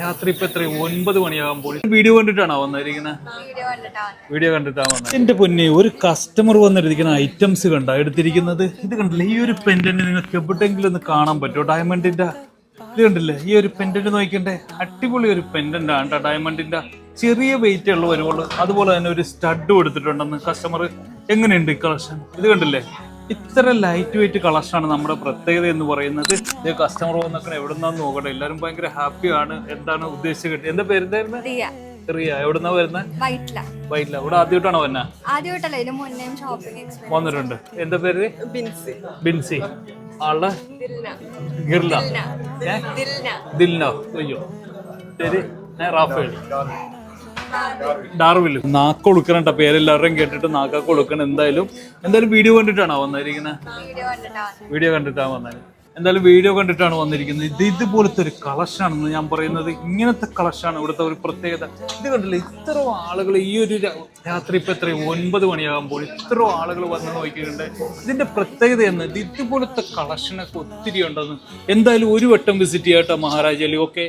രാത്രി ഇപ്പൊ എത്ര ഒൻപത് മണിയാകുമ്പോൾ. വീഡിയോ കണ്ടിട്ടാണോ വന്നിരിക്കുന്നത് വീഡിയോ കണ്ടിട്ടാണ് വന്നത് എന്റെ പൊന്നെ ഒരു കസ്റ്റമർ വന്നിരിക്കുന്ന ഐറ്റംസ് കണ്ട എടുത്തിരിക്കുന്നത്. ഇത് കണ്ടില്ലേ? ഈ ഒരു പെൻഡന്റ് നിങ്ങൾക്ക് എവിടെയെങ്കിലും ഒന്ന് കാണാൻ പറ്റുമോ ഡയമണ്ടിന്റെ ഇത് കണ്ടില്ലേ? ഈ ഒരു പെൻഡന്റ് നോക്കണ്ടേ അടിപൊളി ഒരു പെൻഡന്റ് ആണ് കേട്ടോ ഡയമണ്ടിന്റെ ചെറിയ വെയിറ്റ് ഉള്ള വരുവുള്ളൂ അതുപോലെ തന്നെ ഒരു സ്റ്റഡ് കൊടുത്തിട്ടുണ്ടെന്ന് കസ്റ്റമർ എങ്ങനെയുണ്ട് ഈ കളക്ഷൻ ഇത് കണ്ടില്ലേ? ഇത്ര ലൈറ്റ് വെയിറ്റ് കളക്ഷനാണ് നമ്മുടെ പ്രത്യേകത എന്ന് പറയുന്നത്. ഇത് കസ്റ്റമർ വന്നൊക്കെ എവിടുന്നാന്ന് നോക്കട്ടെ. എല്ലാവരും ഭയങ്കര ഹാപ്പിയാണ് എന്താണ് ഉദ്ദേശിച്ച് കിട്ടിയത് എന്താ പേരെന്തായിരുന്നു റിയ. റിയ. എവിടുന്നാ വരുന്നത് വൈറ്റില. വൈറ്റില. ഇവിടെ ആദ്യമായിട്ടാണോ വന്ന വന്നിട്ടുണ്ട്. എന്താ പേര്? ബിൻസി. ദിൽന. ഗിർല? ദിൽന. ദിൽനോ. അയ്യോ. ശരി ഞാൻ റാഫേൽ. ഡാർവിൽ കേട്ടോ പേരെല്ലാവരുടെയും കേട്ടിട്ട് നാക്ക കൊടുക്കണം എന്തായാലും. എന്തായാലും വീഡിയോ കണ്ടിട്ടാണോ വന്നിരിക്കുന്നത് വീഡിയോ കണ്ടിട്ടാണ് വന്നത്. എന്തായാലും വീഡിയോ കണ്ടിട്ടാണ് വന്നിരിക്കുന്നത്. ഇത് ഇതുപോലത്തെ ഒരു കളക്ഷനാണെന്ന് ഞാൻ പറയുന്നത്. ഇങ്ങനത്തെ കളക്ഷനാണ് ഇവിടുത്തെ ഒരു പ്രത്യേകത. ഇത് കണ്ടില്ല ഇത്ര ആളുകൾ ഈ ഒരു രാത്രി ഇപ്പൊ എത്ര ഒൻപത് മണിയാകുമ്പോൾ ഇത്ര ആളുകൾ വന്ന് നോക്കിയിട്ടുണ്ട്. ഇതിന്റെ പ്രത്യേകത എന്ന് ഇത് ഇതുപോലത്തെ കളക്ഷനൊക്കെ ഒത്തിരി ഉണ്ടെന്ന്. എന്തായാലും ഒരു വട്ടം വിസിറ്റ് ചെയ്യാട്ടോ മഹാരാജാലി ഓക്കെ